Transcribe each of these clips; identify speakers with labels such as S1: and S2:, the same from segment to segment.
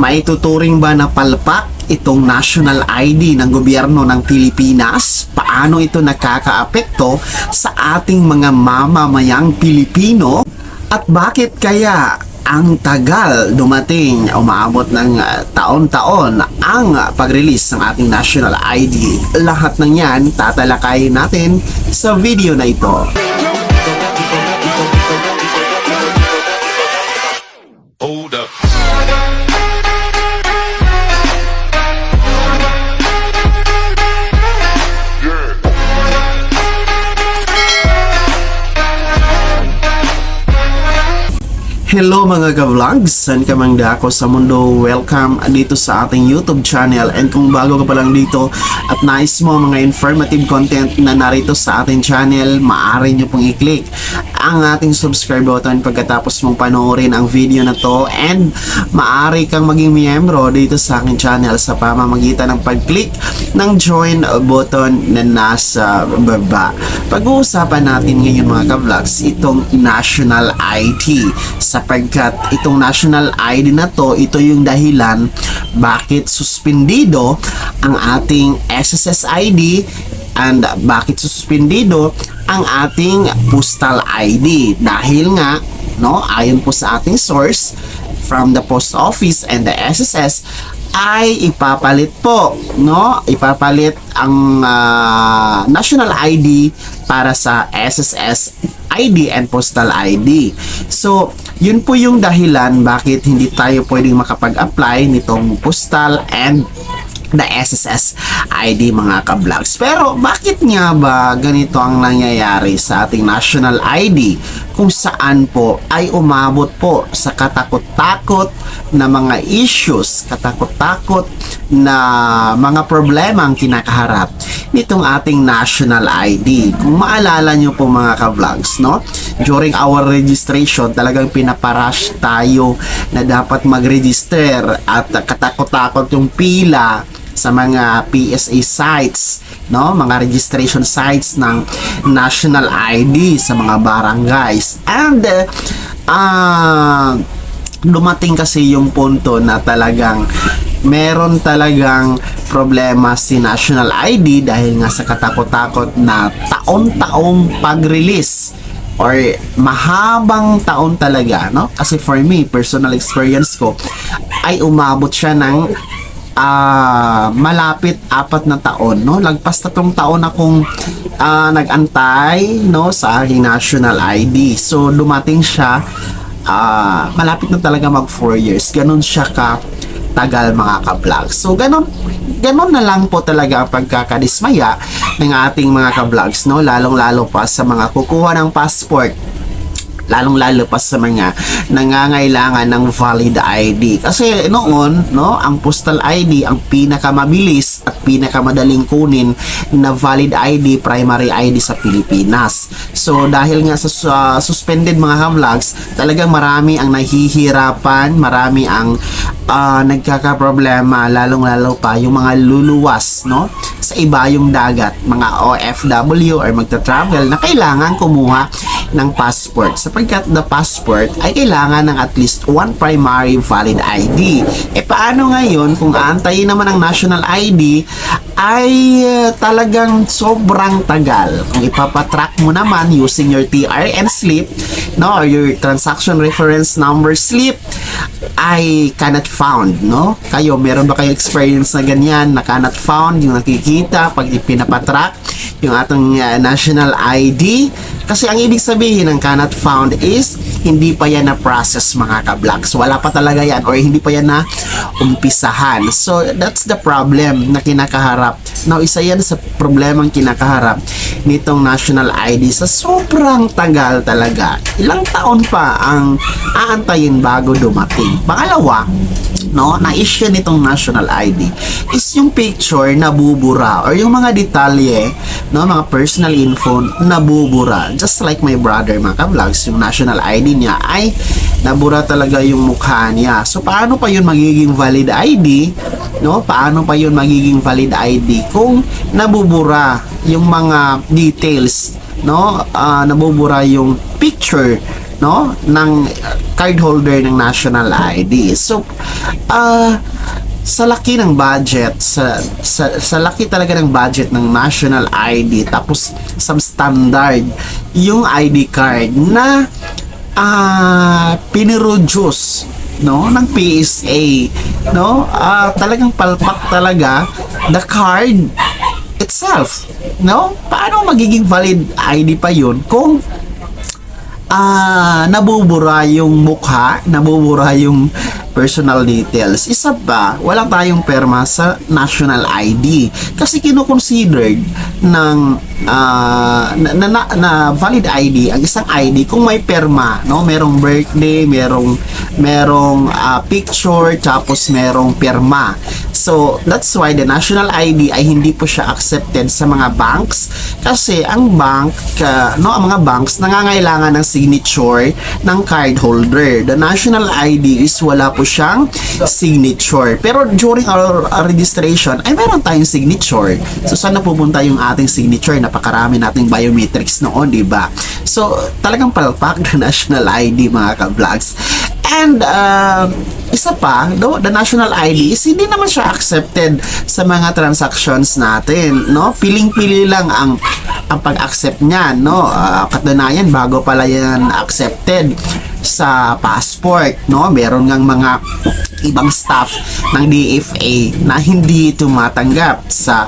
S1: Maituturing ba na palpak itong national ID ng gobyerno ng Pilipinas? Paano ito nakakaapekto sa ating mga mamamayang Pilipino? At bakit kaya ang tagal dumating, umaabot ng uh, taon-taon ang pag-release ng ating national ID? Lahat ng yan tatalakayin natin sa video na ito. Hello mga ka-vlogs! San ka mang dako sa mundo? Welcome dito sa ating YouTube channel and kung bago ka pa lang dito at nais mo mga informative content na narito sa ating channel, maaari nyo pong i-click ang ating subscribe button pagkatapos mong panoorin ang video na to and maaari kang maging miyembro dito sa aking channel sa pamamagitan ng pag-click ng join button na nasa baba. Pag-uusapan natin ngayon mga ka-vlogs itong national ID sapagkat itong national ID na to, ito yung dahilan bakit suspendido ang ating SSS ID and bakit suspendido ang ating postal ID dahil nga no ayon po sa ating source from the post office and the SSS ay ipapalit po no ipapalit ang ah, national ID para sa SSS ID and postal ID. So, yun po yung dahilan bakit hindi tayo pwedeng makapag-apply nitong postal and the SSS ID mga ka-vlogs. Pero bakit nga ba ganito ang nangyayari sa ating national ID kung saan po ay umabot po sa katakot-takot na mga issues, katakot-takot na mga problema ang kinakaharap nitong ating national ID. Kung maalala nyo po mga ka-vlogs, no? During our registration, talagang pinaparash tayo na dapat mag-register at katakot-takot yung pila sa mga PSA sites, no? Mga registration sites ng national ID sa mga barangays. And uh, dumating kasi yung punto na talagang meron talagang problema si National ID dahil nga sa katakot-takot na taon-taong pag-release. Or mahabang taon talaga, no? Kasi for me, personal experience ko, ay umabot siya ng ah malapit apat na taon no? Lagpas tatlong taon akong ah, nagantay no? Sa aking national ID so dumating siya ah, malapit na talaga mag 4 years. Ganun siya ka tagal mga ka-vlog. So ganun ganun na lang po talaga ang pagkakadismaya ng ating mga ka-vlogs no? Lalong lalo pa sa mga kukuha ng passport lalong-lalo pa sa mga nangangailangan ng valid ID. Kasi noon, no, ang postal ID ang pinakamabilis at pinakamadaling kunin na valid ID, primary ID sa Pilipinas. So dahil nga sa sa suspended mga vlogs, talagang marami ang nahihirapan, marami ang ah, nagkakaproblema, lalong-lalo pa yung mga luluwas, no, sa iba yung dagat, mga OFW or magta-travel na kailangan kumuha ng passport sapagkat the passport ay kailangan ng at least one primary valid ID. E paano ngayon kung aantayin naman ang national ID ay uh, talagang sobrang tagal. Kung ipapatrack mo naman using your TRN slip no or your transaction reference number slip ay cannot found, no? Kayo, meron ba kayo experience na ganyan na cannot found, yung nakikita pag ipinapatrack yung ating uh, national ID? Kasi ang ibig sabihin ng cannot found is hindi pa yan na process mga ka-blocks. Wala pa talaga yan or hindi pa yan na umpisahan. So, that's the problem na kinakaharap. Now, isa yan sa problemang kinakaharap nitong national ID sa sobrang tagal talaga. Ilang taon pa ang aantayin bago dumating. Pangalawa, no, na issue nitong national ID is yung picture na bubura or yung mga detalye, no, mga personal info na bubura. Just like my brother mga ka-vlogs, yung national ID niya ay nabura talaga yung mukha niya. So paano pa yun magiging valid ID? No? Paano pa yun magiging valid ID kung nabubura yung mga details, no? Ah, nabubura yung picture no ng uh, card holder ng national ID. So ah sa laki ng budget sa, sa sa laki talaga ng budget ng national ID tapos substandard yung ID card na ah piniroduce no? Ng PSA no? Ah, talagang palpak talaga the card itself no? Paano magiging valid ID pa yun kung ah nabubura yung mukha, nabubura yung personal details. Isa pa, wala tayong perma sa national ID kasi kino-considered ng ah, na, na, na, na valid ID ang isang ID kung may perma, no? Merong birthday, merong merong ah, picture, tapos merong perma. So, that's why the national ID ay hindi po siya accepted sa mga banks kasi ang bank, ah, no, ang mga banks nangangailangan ng signature ng card holder. The national ID is wala po siyang signature. Pero during our, our registration, ay meron tayong signature. So, saan na pupunta yung ating signature? Napakarami nating biometrics noon, di ba? So, talagang palpak na national ID mga ka-vlogs. And uh, isa pa, no, the national ID is hindi naman siya accepted sa mga transactions natin, no? Piling-pili lang ang ang pag-accept niyan, no? Ah, katunayan bago pala yan accepted sa passport, no? Meron ngang mga ibang staff ng DFA na hindi tumatanggap sa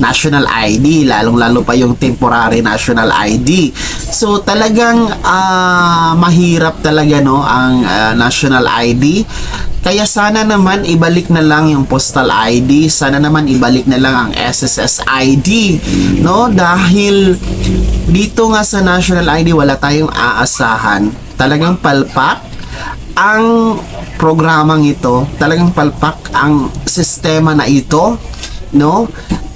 S1: national ID, lalong-lalo pa yung temporary national ID. So talagang ah, mahirap talaga no ang ah, national ID. Kaya sana naman ibalik na lang yung postal ID, sana naman ibalik na lang ang SSS ID, no? Dahil dito nga sa national ID wala tayong aasahan. Talagang palpak ang programang ito, talagang palpak ang sistema na ito, no?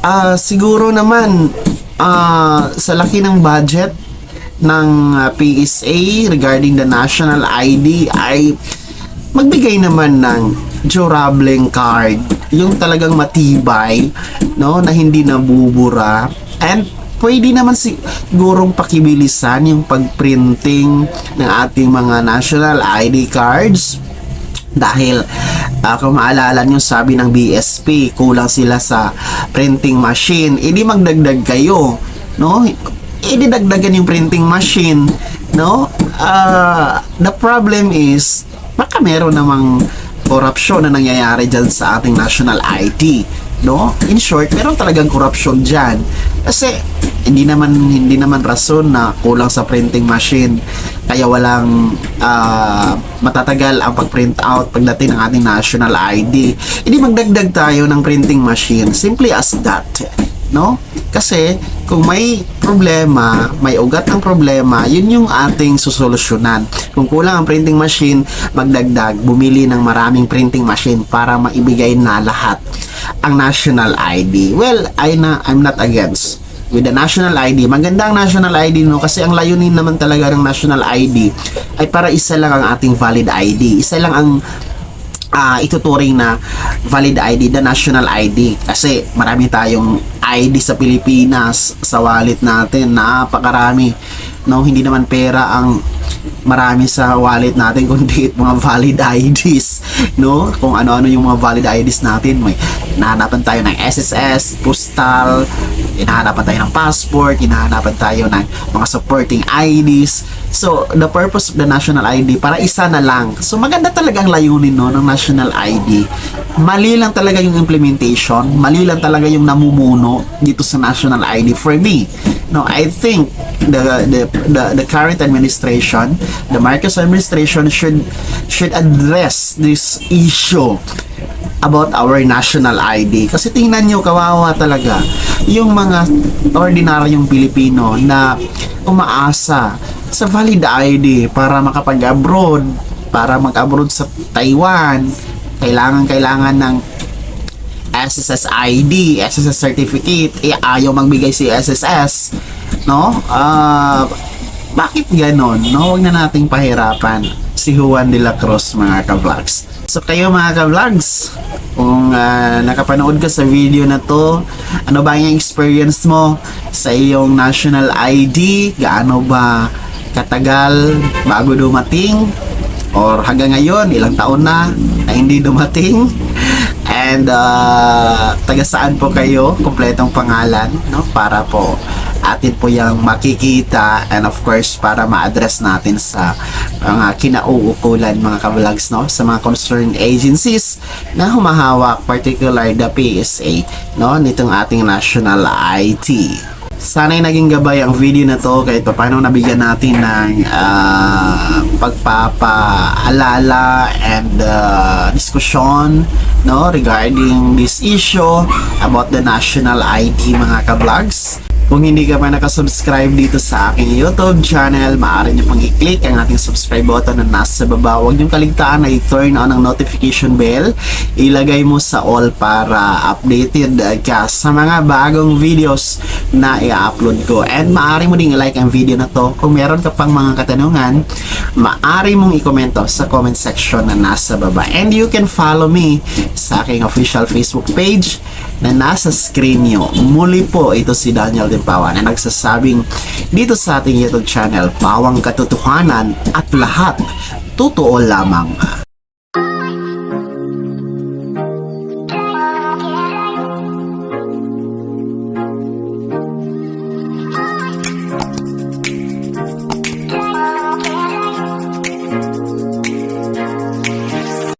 S1: Ah, siguro naman ah, sa laki ng budget ng ah, PSA regarding the national ID ay magbigay naman ng durableng card. Yung talagang matibay no na hindi nabubura. And pwede naman sigurong pakibilisan yung pagprinting ng ating mga national ID cards dahil ah, kung maalala nyo sabi ng BSP kulang sila sa printing machine. Edi magdagdag kayo no? Edi dagdagan yung printing machine no? Ah, the problem is baka meron namang korupsyon na nangyayari dyan sa ating national ID no? In short meron talagang korupsyon dyan. Kasi hindi naman hindi naman rason na kulang sa printing machine. Kaya walang ah, matatagal ang pag-print out pagdating ng ating national ID hindi magdagdag tayo ng printing machine simply as that no? Kasi kung may problema, may ugat ang problema, yun yung ating susolusyonan. Kung kulang ang printing machine, magdagdag, bumili ng maraming printing machine para maibigay na lahat ang national ID. Well, I na, I'm not against with the national ID. Maganda ang national ID no kasi ang layunin naman talaga ng national ID ay para isa lang ang ating valid ID. Isa lang ang ah ituturing na valid ID, the national ID. Kasi marami tayong ID sa Pilipinas, sa wallet natin, napakarami. No, hindi naman pera ang marami sa wallet natin kundi mga valid IDs no? Kung ano-ano yung mga valid IDs natin. May hinahanapan tayo ng SSS postal hinahanapan tayo ng passport hinahanapan tayo ng mga supporting IDs so the purpose of the national ID para isa na lang. So maganda talaga ang layunin no ng national ID mali lang talaga yung implementation mali lang talaga yung namumuno dito sa national ID for me no I think the the the, the current administration the Marcos administration should should address this issue about our national ID. Kasi tingnan nyo, kawawa talaga yung mga ordinaryong Pilipino na umaasa sa valid ID para makapag-abroad, para mag-abroad sa Taiwan. Kailangan, kailangan ng SSS ID, SSS certificate, eh ayaw magbigay si SSS, no? Ah, bakit ganon, no? Huwag na nating pahirapan si Juan de la Cruz, mga ka-vlogs. So kayo mga ka-vlogs, kung ah, nakapanood ka sa video na to, ano ba yung experience mo sa iyong national ID? Gaano ba katagal bago dumating or hanggang ngayon ilang taon na na hindi dumating. And uh, taga saan po kayo? Kompletong pangalan no? Para po atin po yung makikita. And of course para ma-address natin sa mga kinauukulan mga ka-vlogs no? Sa mga concerned agencies na humahawak particular the PSA no? Nitong ating national IT Sana'y naging gabay ang video na to kahit paano nabigyan natin ng ah, pagpapaalala and uh, diskusyon no regarding this issue about the national ID mga ka-vlogs. Kung hindi ka pa nakasubscribe dito sa aking YouTube channel, maaari nyo pang i-click ang ating subscribe button na nasa baba. Huwag nyo kaligtaan na i-turn on ang notification bell. Ilagay mo sa all para updated ka sa mga bagong videos na i-upload ko. And maaari mo ding i-like ang video na to. Kung meron ka pang mga katanungan, maaari mong i-komento sa comment section na nasa baba. And you can follow me sa aking official Facebook page na nasa screen nyo. Muli po, ito si Daniel Dimpawa na nagsasabing dito sa ating YouTube channel, pawang katotohanan at lahat totoo lamang.